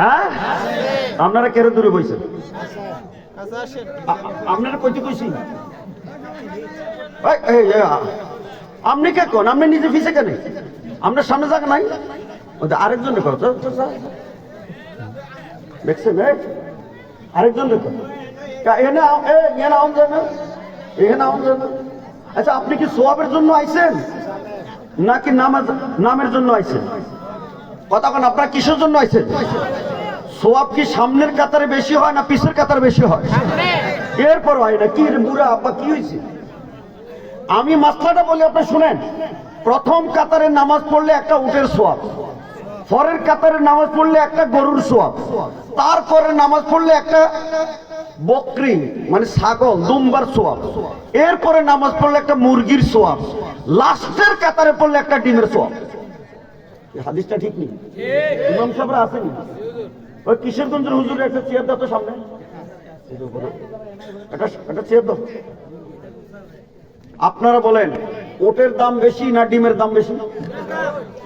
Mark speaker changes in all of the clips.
Speaker 1: হ্যাঁ? আপনারা কেড়ে দূরে বইছেন? আপনারা কইতে কইছি আপনি কে কোন? আপনি নিজে ফিসে কেন? আপনার সামনে যাক নাই? ওদের আরেকজন দেখো। দেখছেন? আরেকজন দেখো। কা- এখানে আউন যায় না এখানে আউন যায় আচ্ছা আপনি কি সোয়াবের জন্য আইছেন? নাকি নামাজ, নামের জন্য আইছেন? কথা আপনারা কিসের জন্য আইছেন? সোয়াব কি সামনের কাতারে বেশি হয় না পিছের কাতারে বেশি হয়? এরপর হয় না কি বুড়া আব্বা কি হয়েছে? আমি মাসলাটা বলি আপনি শুনেন। প্রথম কাতারে নামাজ পড়লে একটা উটের সোয়াব পরের কাতারে নামাজ পড়লে একটা গরুর সোয়াব তারপরে নামাজ পড়লে একটা বকরি মানে ছাগল দুম্বার সোয়াব এরপরে নামাজ পড়লে একটা মুরগির সোয়াব লাস্টের কাতারে পড়লে একটা ডিমের সোয়াব। হাদিসটা ঠিক নেই? ইমাম সাহেবরা আসেনি? ওই কিশোরগঞ্জের হুজুরের একটা চেয়ার দাও তো সামনে। একটা চেয়ার দাও। আপনারা বলেন, ওটের দাম বেশি না ডিমের দাম বেশি?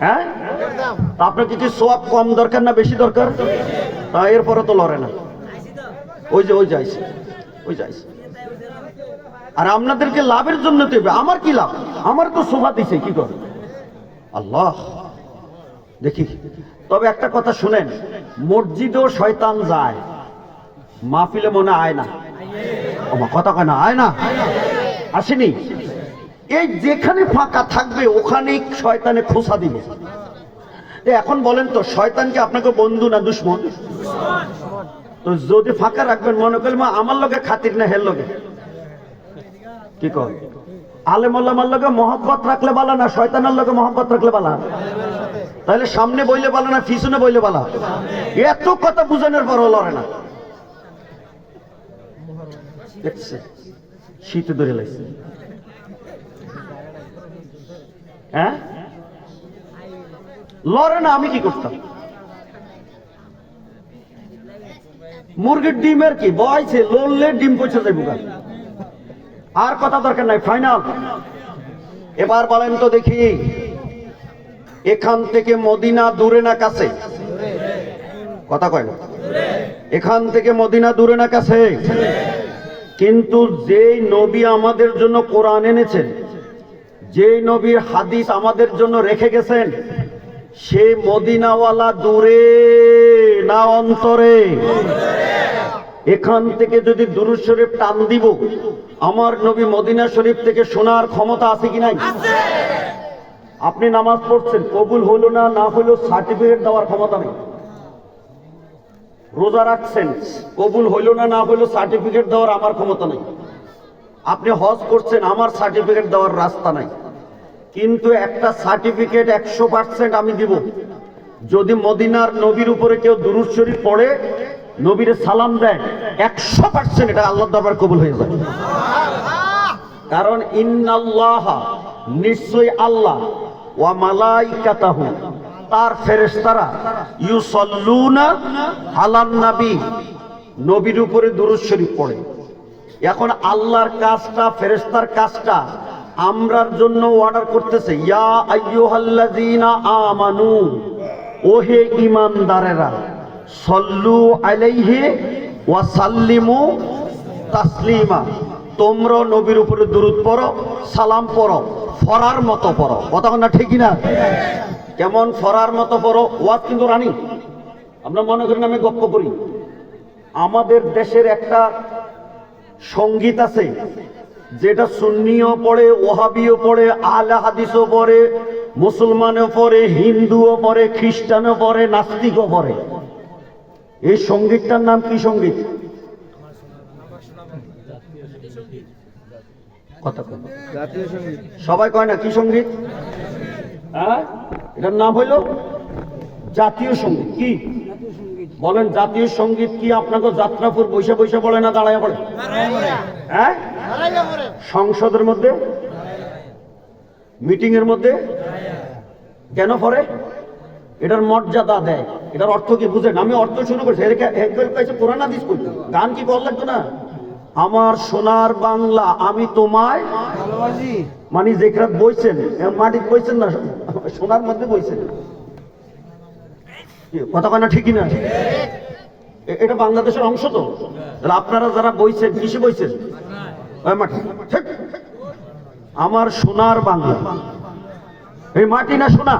Speaker 1: হ্যাঁ? আপনার কি কি সোয়াব কম দরকার না বেশি দরকার? তা এরপরে তো লড়ে না। ওই যে, ওই যাইছে ওই যাইছে আর আপনাদেরকে লাভের জন্য দেবে আমার কি লাভ? আমার তো শোভা দিছে, কি করে? আল্লাহ, দেখি। তবে একটা কথা শুনেন, মসজিদেও শয়তান যায়, মাহফিলে মনে আয় না। কথা কয় না, আয় না। আসেনি। এই যেখানে ফাঁকা থাকবে, ওখানেই শয়তানে খোসা দিবে। এখন বলেন তো, শয়তান কি আপনাকে বন্ধু না দুশ্মন? তো যদি ফাঁকা রাখবেন, মনে করেন আমার লগে খাতির না, হের লগে? কি কর আলেমার লোকে মহব্বত রাখলে বালা না, শয়তানের লোকে মহব্বত রাখলে বালা তাহলে সামনে বইলে বালা না পিছনে বইলে বালা এত কথা বুঝানোর পর লড়ে না। শীতে ধরে লাগছে হ্যাঁ? লড়ে না, আমি কি করতাম? মুরগির ডিমের কি? বয়ছে লড়লে ডিম পৌঁছে যাইব। আর কথা দরকার নাই, ফাইনাল। এবার বলেন তো দেখি। এখান থেকে মদিনা দূরে না কাছে? কথা কয় না। এখান থেকে মদিনা দূরে না কাছে? কিন্তু যেই নবী আমাদের জন্য কোরআন এনেছেন যে নবীর হাদিস আমাদের জন্য রেখে গেছেন, সে মদিনাওয়ালা দূরে না অন্তরে? এখান থেকে যদি দুরুদ শরীফ টান দিব, আমার নবী মদিনা শরীফ থেকে শোনার ক্ষমতা আছে কি নাই? আপনি নামাজ পড়ছেন, কবুল হলো না না হলো সার্টিফিকেট দেওয়ার ক্ষমতা নেই। রোজা রাখছেন, কবুল হইল না না হইল সার্টিফিকেট দেওয়ার আমার ক্ষমতা নেই। আপনি হজ করছেন, আমার সার্টিফিকেট দেওয়ার রাস্তা নাই। কিন্তু একটা সার্টিফিকেট একশো পার্সেন্ট আমি দিব। যদি মদিনার নবীর উপরে কেউ দুরুদ শরীফ পড়ে, নবীর সালাম দেয়, একশো পার্সেন্ট এটা আল্লাহ দরবার কবুল হয়ে যায়। কারণ ইন্নাল্লাহ নিশ্চয় আল্লাহ ওয়া মালাইকাতাহু, তার ফেরেশতারা ইউসাল্লুনা আলান নবী, নবীর উপরে দুরূদ শরীফ পড়ে। এখন আল্লাহর কাজটা, ফেরেশতার কাজটা আমরার জন্য অর্ডার করতেছে, ইয়া আইয়ুহাল্লাযীনা আমানু, ওহে ঈমানদারেরা, সল্লু আলাইহি ওয়া সাল্লিমু তাসলিমা। তোমরা নবীর উপরে দুরুদ পড়ো, সালাম পড়ো, ফরার মতো পড়ো। কথা না ঠিকই না কেমন ফরার মতো পড়ো? ওয়াজ কিন্তু রানি। আমরা মনে করেন আমি গপ্প করি। আমাদের দেশের একটা সংগীত আছে, যেটা সুন্নিও পড়ে, ওহাবিও পড়ে, আহলে হাদিসও পড়ে, মুসলমানও পড়ে, হিন্দুও পড়ে, খ্রিস্টানও পড়ে, নাস্তিকও পড়ে। এই সঙ্গীতটার নাম কি সংগীত? কথা কয়।
Speaker 2: জাতীয় সংগীত।
Speaker 1: সবাই কয় না কি সংগীত? হ্যাঁ? এটার নাম হইল জাতীয় সংগীত। কি? বলেন জাতীয় সংগীত কি আপনাকে যাত্রাপুর বৈশা বৈশা বলে না দাঁড়ায় পড়ে হ্যাঁ? সংসদের মধ্যে? মিটিং এর মধ্যে? কেন পড়ে? এটার মর্যাদা দেয়। এটার অর্থ কি বুঝেন? আমি অর্থ শুরু করছি। কোরআন হাদিস করছি গান কি বল লাগতো না? আমার সোনার বাংলা আমি তোমায়
Speaker 2: ভালোবাসি।
Speaker 1: মানে যেখানে বইছেন মাটিতে বইছেন না সোনার মধ্যে বইছেন। কি, কথা কয় না ঠিকই না এটা বাংলাদেশের অংশ তো। আপনারা যারা বইছেন কিসে বইছেন? মাটি আমার সোনার বাংলা। এই মাটি না সোনা?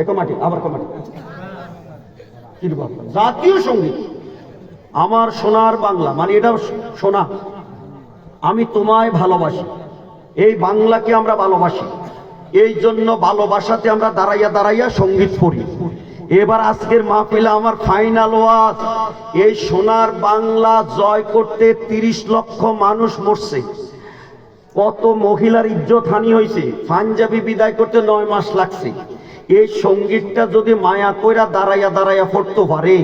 Speaker 1: এক মাটি আবার ক মাটি। কি রে বাবা? জাতীয় সংগীত। আমার সোনার বাংলা মানে এটা সোনা। আমি তোমায় ভালোবাসি। এই বাংলাকে আমরা ভালোবাসি। এই জন্য ভালোবাসাতে আমরা দাঁড়াইয়া দাঁড়াইয়া সংগীত করি এবার আজকের মাহফিলে আমার ফাইনাল ওয়াজ। এই সোনার বাংলা জয় করতে তিরিশ লক্ষ মানুষ মরছে। কত মহিলার ইজ্জত হানি হয়েছে পাঞ্জাবি বিদায় করতে নয় মাস লাগছে। এই সঙ্গীতটা যদি মায়া কইরা দাঁড়াইয়া দাঁড়াইয়া পড়তে পারে।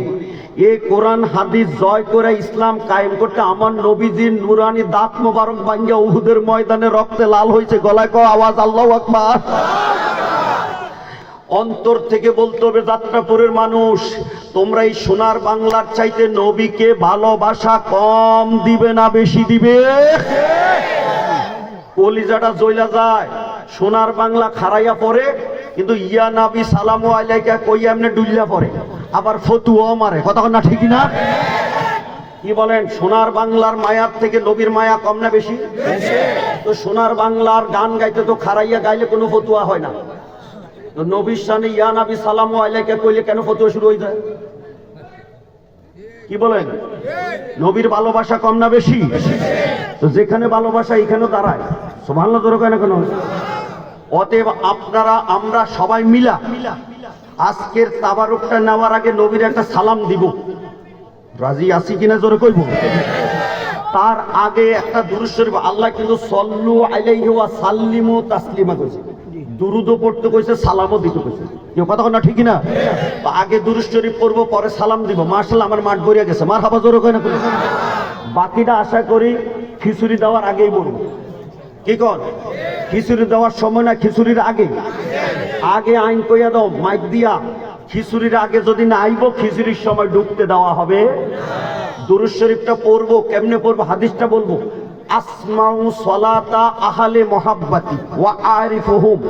Speaker 1: এই কোরআন, হাদিস জয় করে ইসলাম কায়েম করতে আমার নবীজির নুরানি দাঁত মোবারক বাঙ্গা উহুদের ময়দানে রক্তে লাল হয়েছে। গলায় কো আওয়াজ? আল্লাহ আকবার। অন্তর থেকে বলতে হবে, যাত্রাপুরের মানুষ, তোমরা এই সোনার বাংলার চাইতে নবীকে ভালোবাসা কম দিবে না বেশি দিবে? কলিজাটা জইলা যায়, সোনার বাংলা খারাইয়া পড়ে, কিন্তু ইয়া নাবি সালামু আলাইকা কইয়া এমনি ডুইলা পড়ে। আবার ফতুয়াও মারে। কথা না ঠিকই না কি বলেন, সোনার বাংলার মায়ার থেকে নবীর মায়া কম না বেশি? তো সোনার বাংলার গান গাইতে তো খারাইয়া গাইলে কোনো ফতুয়া হয় না। তো নবীর সামনে ইয়া নাবি, সালামু আলাইকা, কইলে কেন ফতুয়া শুরু হয়ে যায় কি বলেন? নবীর ভালোবাসা কম না বেশি? তো যেখানে ভালোবাসা এখানে দাঁড়ায়। সোভাল্লা ধরো কেন কেন? অতএব আপনারা, আমরা সবাই মিলা মিলা আজকের তাবারুকটা নেওয়ার আগে নবীর একটা সালাম দিব। রাজি আছি কিনা জোরে কইব? তার আগে একটা দুরুদ শরীফ, আল্লাহ কিন্তু সল্লু আলাইহি ওয়া সাল্লিমু তাসলিমা কইছে। দুরুদও পড়তে কইছে, সালামও দিতে কইছে। কেউ কথা না, ঠিক না আগে দুরুদ শরীফ পড়ব, পরে সালাম দিব। মার্শাল্লাহ আমার মাঠ ভরিয়া গেছে। মার হাবা জোরে কয় না কই? বাকিটা আশা করি খিচুড়ি দেওয়ার আগেই বলব। কি কর খিচুড়ি দেওয়ার সময় না, খিচুড়ির আগে? আগে আইন কইয়া দাও, মাইক দিয়া। খিচুড়ির আগে যদি না আইব, খিচুড়ির সময় ঢুকতে দেওয়া হবে। দুরুদ শরীফটা পড়ব, কেমনে পড়ব, হাদিসটা বলব। আসমাউ সলাতা আহালে মহাব্বাতি ওয়া আরিফুহুম।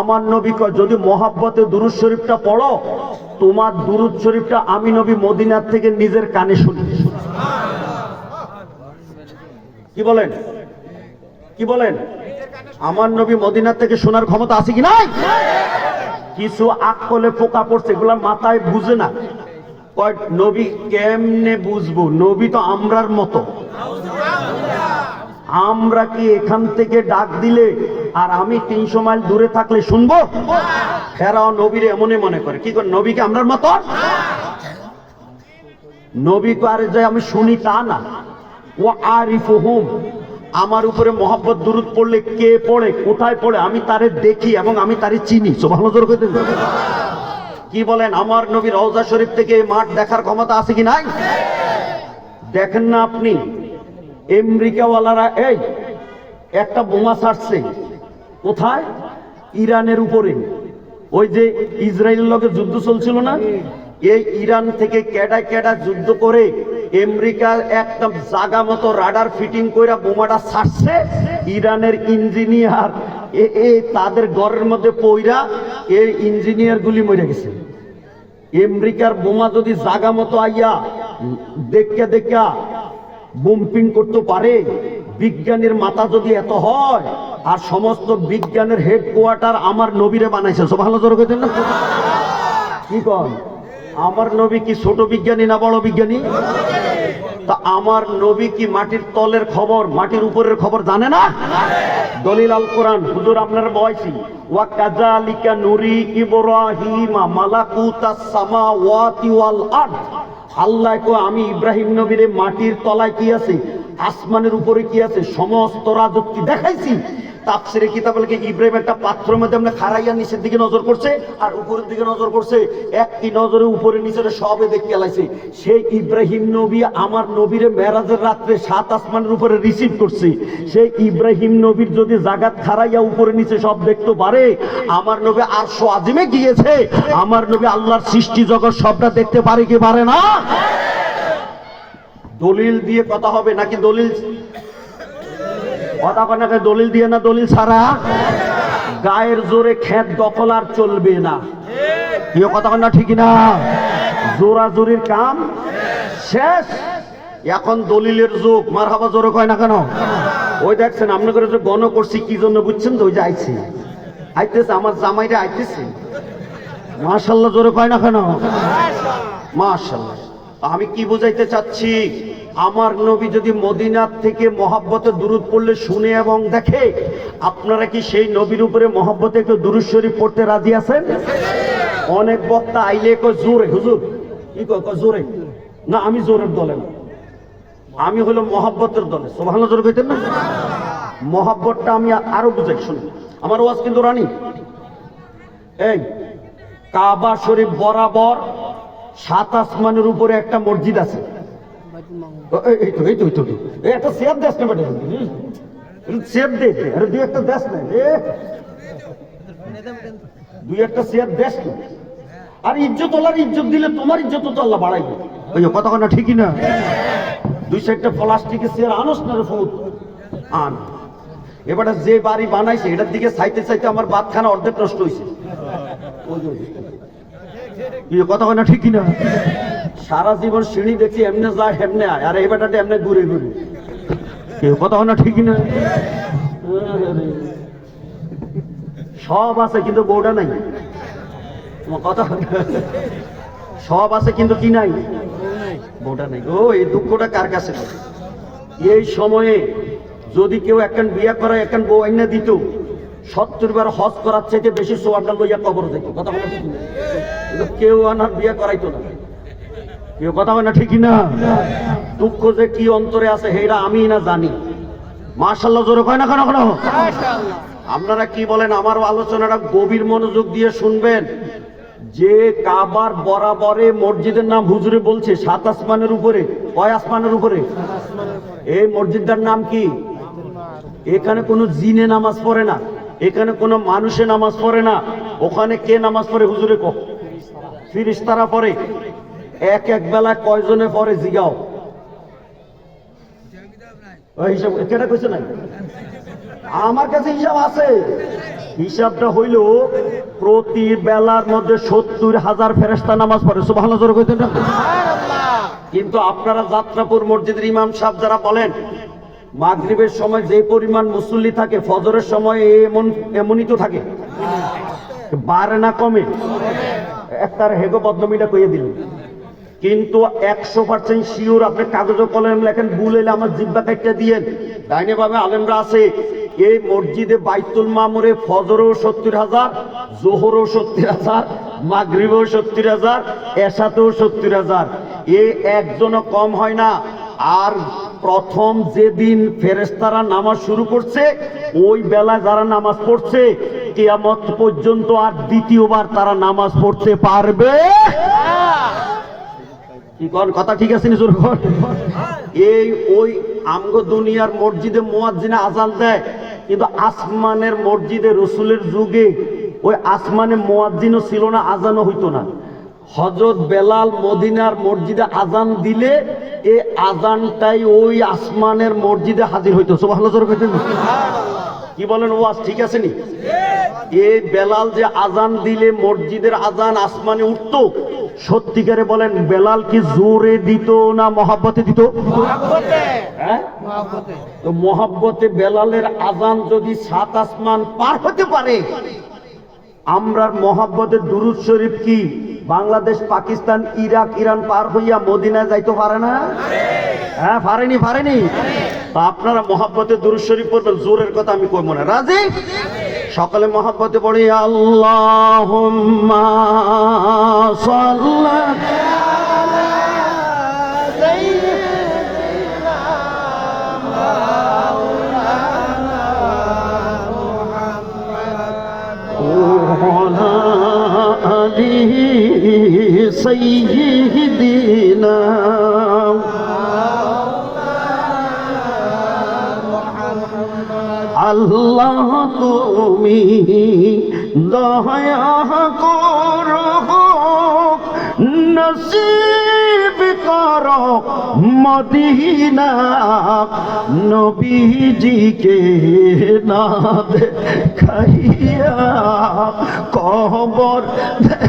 Speaker 1: আমার নবী কয়, যদি মহাব্বতে দুরুদ শরীফটা পড়ো, তোমার দুরুদ শরীফটা আমি নবী মদিনার থেকে নিজের কানে শুনি। কি বলেন? কি বলেন? আমার নবী মদিনার থেকে শোনার ক্ষমতা আছে কি নাই? কিছু আকলে পোকা পড়ছে, এগুলা মাথায় বুঝে না। নবী কেমনে বুঝব? নবী তো আমরার মতো। আমরা কি এখান থেকে ডাক দিলে আর আমি তিনশো মাইল দূরে থাকলে শুনব? ফেরাও নবীর এমনই মনে করে। কি করে নবীকে আমরার মতো? নবী আর যে আমি শুনি তা না। ও আরিফুহুম। আমার উপরে মোহাব্বত দুরুদ পড়লে কে পড়ে, কোথায় পড়ে, আমি তারে দেখি এবং আমি তারে চিনি। ভালো জোর করতে কি বলেন, আমার নবী রওজা শরীফ থেকে মাঠ দেখার ক্ষমতা আছে কি নাই? দেখেন না আপনি, আমেরিকাওয়ালারা, এই, একটা বোমা ছাড়ছে। কোথায়? ইরানের উপরে। ওই যে ইসরায়েলের লগে যুদ্ধ চলছিল না? এই ইরান থেকে কেডা কেডা যুদ্ধ করে আমেরিকার একদম জাগা মতো রাডার ফিটিং কইরা বোমাটা ছাড়ছে। ইরানের ইঞ্জিনিয়ার, এ তাদের ঘরের মধ্যে পইরা এই ইঞ্জিনিয়ার গুলি মরে গেছে। আমেরিকার বোমা যদি জাগা মতো আইয়া দেখা দেখা বুম্পিং করতে পারে, বিজ্ঞানীর মাথা যদি এত হয়, আর সমস্ত বিজ্ঞানের হেডকোয়ার্টার আমার নবীরে বানাইছে। সব ভালো জোর কি কন? আমার নবী কি ছোট বিজ্ঞানী না বড় বিজ্ঞানী? তা আমার নবী কি মাটির তলের খবর, মাটির উপরের খবর জানে না? দলিল আল কোরআন, হুজুর আপনার বয়সী। ওয়া কাজালিকা নুরি ইব্রাহিমা মালাকুতাস সামাওয়াতি ওয়াল আরদ। আল্লাহ কো, আমি ইব্রাহিম নবীরে মাটির তলায় কি আছে? আসমানের উপরে কি আছে? সমস্ত রাজত্ব দেখাইছি? তাপসিরে কিতাব লেখে ইব্রাহিম একটা পাত্রের মধ্যে আমরা খারাইয়া নিচের দিকে নজর করছে আর উপরের দিকে নজর করছে? একটি নজরে উপরে, নিচের সবে দেখতে লাইছে সেই ইব্রাহিম নবী আমার নবীরে মেরাজের রাত্রে সাত আসমানের উপরে রিসিভ করছে। সেই ইব্রাহিম নবীর যদি জাগাত খারাইয়া উপরে, নিচে সব দেখতে পারে, আমার নবী আর আজিমে গিয়েছে। আমার নবী আল্লাহর সৃষ্টি জগৎ সবটা দেখতে পারে কি পারে না? দলিল দিয়ে কথা হবে নাকি দলিল? কথা কনাকে দলিল দিয়ে না দলিল ছাড়া? গায়ের জোরে খেত দখল আর চলবে না। কেউ কথা কনা ঠিক না? জোরাজুরির কাম শেষ। এখন দলিলের যুগ। মার হাবা জোরে কয় না কেন? ওই দেখছেন আপনি করে যে গণ করছি, কি জন্য বুঝছেন তো? ওই যে আইছে। আইতেছে, আমার জামাইরা আইতেছে। মাশাল্লাহ জোরে কয় না কেন? মাশাল্লাহ। আমি কি বুঝাইতে চাচ্ছি? আমার নবী যদি মদিনার থেকে মহাব্বতে দূরত পড়লে শুনে এবং দেখে, আপনারা কি সেই নবীর উপরে মহাব্বতে একটু দুরুদ শরীফ পড়তে রাজি আছেন? অনেক বক্তা আইলে জোরে, হুজুর। কি জোরে। না, আমি জোরের দলে না। আমি হলো মহাব্বতের দলে। সোভান জোর কইতেন না? মহাব্বতটা আমি আরও বুঝাই শুনি আমার ওয়াজ কিন্তু রানী। এই, কাবা শরীফ বরাবর সাত আসমানের উপরে একটা মসজিদ আছে। দুই একটা দেশ না দুই একটা শেয়ার দেশ না আর ইজ্জত ওলার ইজ্জত দিলে তোমার ইজ্জত তো আল্লাহ বাড়াইবে। ওই কথা না ঠিকই না? দুই সাইডটা প্লাস্টিকের চেয়ার আনস না রে ফুট আন। এবারে যে বাড়ি বানাইছে, এটার দিকে চাইতে চাইতে আমার বাতখানা অর্ধেক নষ্ট হয়েছে। কি কথা কয় না ঠিকই না সারা জীবন সিঁড়ি দেখছি, এমনে যায় এমনে আয়। আর, এই বেটাটা এমনে ঘুরে ঘুরে। কেউ কথা না ঠিকই না সব আছে কিন্তু বউটা নাই। কথা সব আছে কিন্তু কি নাই? বউটা নাই। ও, এই দুঃখটা কার কাছে এই সময়ে যদি কেউ একখান বিয়া করে একখান বউ আইনা দিত, সত্তর বার হজ করার চাইতে বেশি সোয়ারটা লইয়া কবর যেত কথা বলা ঠিক কেউ আনার বিয়া করাইতো না। কেউ কথা বলে না ঠিকই না দুঃখ যে কি অন্তরে আছে সেটা আমি না জানি। মার্শাল্লাহ জোরে কয় না কেন কেন? আপনারা কি বলেন আমার আলোচনাটা গভীর মনোযোগ দিয়ে শুনবেন। যে কাবার বরাবরে মসজিদের নাম হুজুরে বলছে, সাত আসমানের উপরে, কয় আসমানের উপরে? এই মসজিদটার নাম কি? এখানে কোনো জিনে নামাজ পড়ে না, এখানে কোনো মানুষে নামাজ পড়ে না। ওখানে কে নামাজ পড়ে হুজুরে কো ফিরিস্তারা পড়ে এক এক বেলা কয়জনে পরে জিগাও? হিসাব, কেটা কইছে আমার কাছে হিসাব আছে। হিসাবটা হইল, প্রতি বেলার মধ্যে সত্তর হাজার ফেরেস্তা নামাজ পড়ে। সুবাহ কইতেন না? কিন্তু আপনারা যাত্রাপুর মসজিদের ইমাম সাহেব যারা বলেন, মাগরিবের সময় যে পরিমাণ মুসল্লি থাকে, ফজরের সময় এমন, এমনই তো থাকে। বাড়ে না কমে। একটার হেগো বদনমিটা কইয়ে দিল। কিন্তু একশো পার্সেন্ট শিওর আপনি কাগজ কলম লেখেন, ভুল এলে আমার জিব্বা কাটটা দিয়েন। ডাইনে ভাবে আলেমরা আছে, এই মসজিদে বাইতুল মামুরে ফজরও সত্তর হাজার, জোহরও সত্তর হাজার, মাগরিবও সত্তর হাজার এসাতেও সত্তর হাজার। এ একজনও কম হয় না, আর প্রথম যেদিন ফেরেস্তারা নামাজ শুরু করছে, ওই বেলায় যারা নামাজ পড়ছে, কেয়ামত পর্যন্ত আর দ্বিতীয়বার তারা নামাজ পড়তে পারবে? কথা ঠিক আছে এই ওই আমগো দুনিয়ার মসজিদে মুয়াজ্জিনে আজান দেয়, কিন্তু আসমানের মসজিদে রসুলের যুগে ওই আসমানে মুয়াজ্জিনও ছিল না আজানও হইতো না। হজরত বেলাল মদিনার মসজিদে আজান দিলে এ আজানটাই ওই আসমানের মসজিদে হাজির হইতো। কি বলেন ওয়াজ ঠিক আছে নি? এই বেলাল যে আজান দিলে মসজিদের আজান আসমানে উঠতো সত্যিকারে বলেন বেলাল কি জোরে দিত না মহাব্বতে দিত? হ্যাঁ? তো মহাব্বতে বেলালের আজান যদি সাত আসমান পার হতে পারে আমরার মহাব্বতের দুরুদ শরীফ কি? বাংলাদেশ, পাকিস্তান, ইরাক, ইরান পার হইয়া মদিনায় যাইতে পারে না? হ্যাঁ পারেনি পারেনি? তা আপনারা মহাব্বতের দুরুদ শরীফ পড়বেন, জোরের কথা আমি কই মনে রাজি? সকালে মহাব্বতে পড়ি আল্লাহ সাল্লাহ سيدنا আল্লাহ তুমি দয়া করো নসিব করো মদিনা নবীজিকে না দেখাইয়া কবর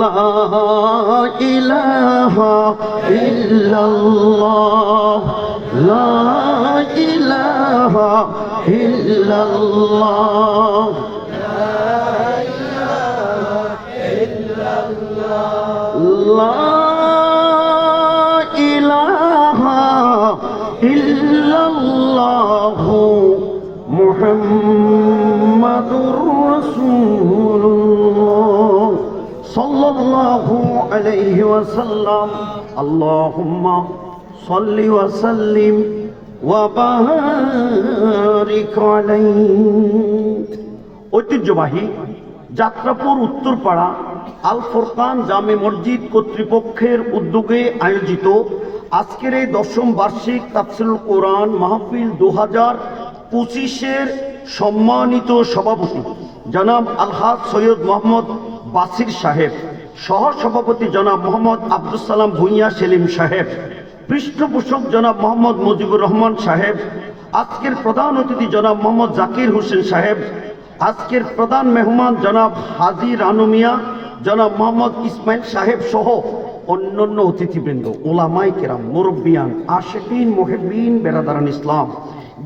Speaker 1: لا إله إلا الله. لا إله إلا الله. لا إله إلا الله. محمد رسول الله صلى الله عليه وسلم اللهم صل وسلم وبارك عليه ঐতিহ্যবাহী যাত্রাপুর উত্তরপাড়া আল ফোরকান জামে মসজিদ কর্তৃপক্ষের উদ্যোগে আয়োজিত আজকের এই দশম বার্ষিক তাফসিলুল কোরআন মাহফিল দু হাজার পঁচিশের সম্মানিত সভাপতি জনাব আলহাজ সৈয়দ মোহাম্মদ বাসির সাহেব সহ সভাপতি জনাব মোহাম্মদ আব্দুল সালাম ভুইয়া সেলিম সাহেব, পৃষ্ঠপোষক জনাব মোহাম্মদ মুজিবুর রহমান সাহেব, আজকের প্রধান অতিথি জনাব মোহাম্মদ জাকির হোসেন সাহেব, আজকের প্রধান মেহমান জনাব হাজি রানু মিয়া, জনাব মোহাম্মদ ইসমাইল সাহেব সহ অন্যান্য অতিথিবৃন্দ ওলামাই কেরাম, মুরব্বিয়ান, আশেকিন মোহেবিন বেরাদারান ইসলাম,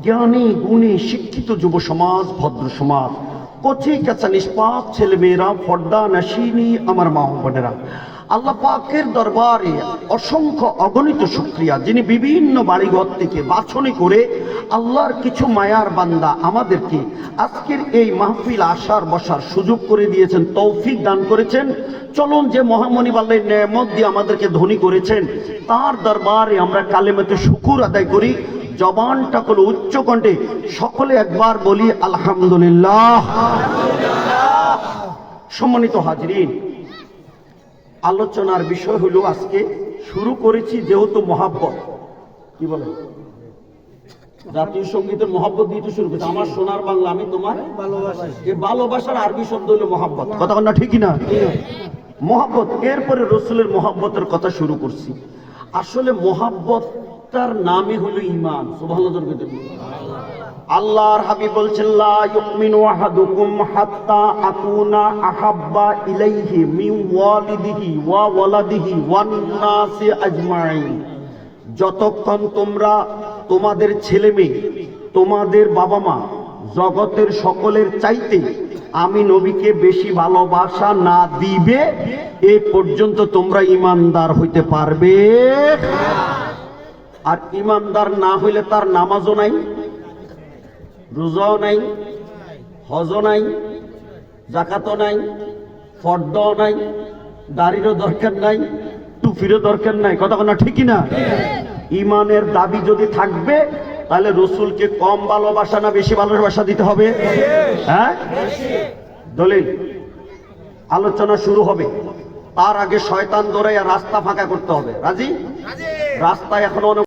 Speaker 1: জ্ঞানী, গুণী, শিক্ষিত যুব সমাজ, ভদ্র সমাজ কচি কাঁচা নিষ্পাপ ছেলেমেয়েরা ফর্দা, নাসিনী, আমার মা বোনেরা। আল্লাহ পাকের দরবারে অসংখ্য অগণিত শুক্রিয়া, যিনি বিভিন্ন বাড়িঘর থেকে বাছনি করে আল্লাহর কিছু মায়ার বান্দা আমাদেরকে আজকের এই মাহফিল আসার, বসার সুযোগ করে দিয়েছেন, তৌফিক দান করেছেন। চলুন যে মহামণি আল্লাহর নেয়ামত দিয়ে আমাদেরকে ধনী করেছেন, তার দরবারে আমরা কালেমাতে শুকুর আদায় করি। জবানটা হলো উচ্চ কণ্ঠে সকলে একবার বলি আলহামদুলিল্লাহ। সম্মানিত হাজরিন আলোচনার বিষয় হলো আজকে শুরু করেছি যেহেতু মহাব্বত। কি বলে জাতীয় সঙ্গীতের মহাব্বত দিয়ে তো শুরু করেছি। আমার সোনার বাংলা আমি তোমার? এই ভালোবাসার আরবি শব্দ হলো মহাব্বত। কথা না ঠিকই না? মহাব্বত এরপরে রসুলের মহাব্বতের কথা শুরু করছি। আসলে মহাব্বতটার নামই হলো ইমান আল্লাহর হাবিব বলছেন আহাব্বা ইলাইহি ওয়া ওয়ান যতক্ষণ তোমরা তোমাদের ছেলে মেয়ে, তোমাদের বাবা মা, জগতের সকলের চাইতে আমি নবীকে বেশি ভালোবাসা না দিবে, এ পর্যন্ত তোমরা ইমানদার হইতে পারবে। আর ইমানদার না হইলে তার নামাজও নাই, রোজাও নাই, হজও নাই জাকাতও নাই, ফর্দও নাই, দাড়িরও দরকার নাই, টুপিরও দরকার নাই। কথা না ঠিকই না ইমানের দাবি যদি থাকবে, তাহলে রসুলকে কম ভালোবাসা না বেশি ভালোবাসা দিতে হবে? হ্যাঁ? দলিল, আলোচনা শুরু হবে। তার আগে শয়তান দৌড়াইয়া রাস্তা ফাঁকা করতে হবে। রাজি? রাস্তায় এখন অনেক